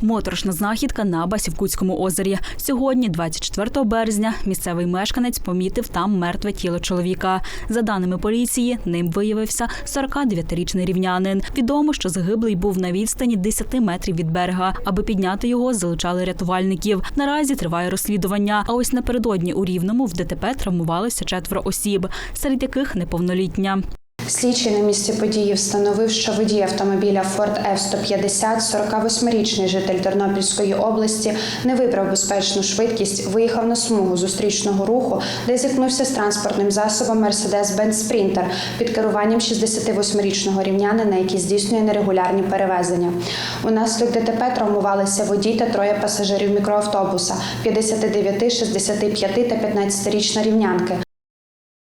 Моторошна знахідка на Басівкутському озері. Сьогодні, 24 березня, місцевий мешканець помітив там мертве тіло чоловіка. За даними поліції, ним виявився 49-річний рівнянин. Відомо, що загиблий був на відстані 10 метрів від берега. Аби підняти його, залучали рятувальників. Наразі триває розслідування. А ось напередодні у Рівному в ДТП травмувалося четверо осіб, серед яких неповнолітня. Слідчий на місці події встановив, що водій автомобіля Ford F-150, 48-річний житель Тернопільської області, не вибрав безпечну швидкість, виїхав на смугу зустрічного руху, де зіткнувся з транспортним засобом Mercedes-Benz Sprinter під керуванням 68-річного рівнянина, який здійснює нерегулярні перевезення. Унаслідок ДТП травмувалися водій та троє пасажирів мікроавтобуса 59, 65 та 15-річна рівнянки.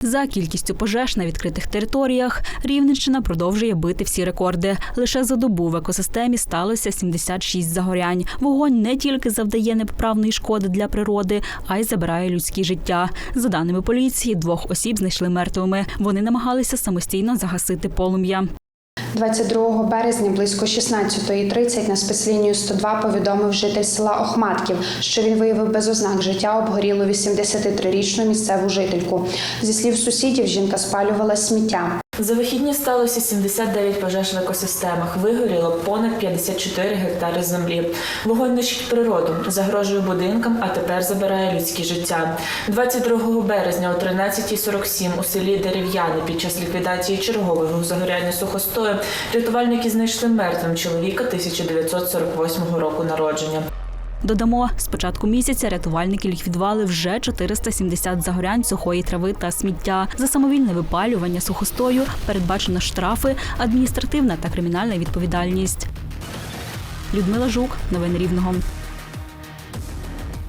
За кількістю пожеж на відкритих територіях Рівненщина продовжує бити всі рекорди. Лише за добу в екосистемі сталося 76 загорянь. Вогонь не тільки завдає непоправної шкоди для природи, а й забирає людські життя. За даними поліції, двох осіб знайшли мертвими. Вони намагалися самостійно загасити полум'я. 22 березня близько 16.30 на спецлінію 102 повідомив житель села Охматків, що він виявив без ознак життя обгорілу 83-річну місцеву жительку. Зі слів сусідів, жінка спалювала сміття. За вихідні сталося 79 пожеж в екосистемах. Вигоріло понад 54 гектари землі. Вогонь нищить природу, загрожує будинкам, а тепер забирає людські життя. 22 березня о 13.47 у селі Дерев'яне під час ліквідації чергового загоряння сухостою рятувальники знайшли мертвим чоловіка 1948 року народження. Додамо, з початку місяця рятувальники ліквідували вже 470 загорянь сухої трави та сміття. За самовільне випалювання сухостою передбачено штрафи, адміністративна та кримінальна відповідальність. Людмила Жук, новини Рівного.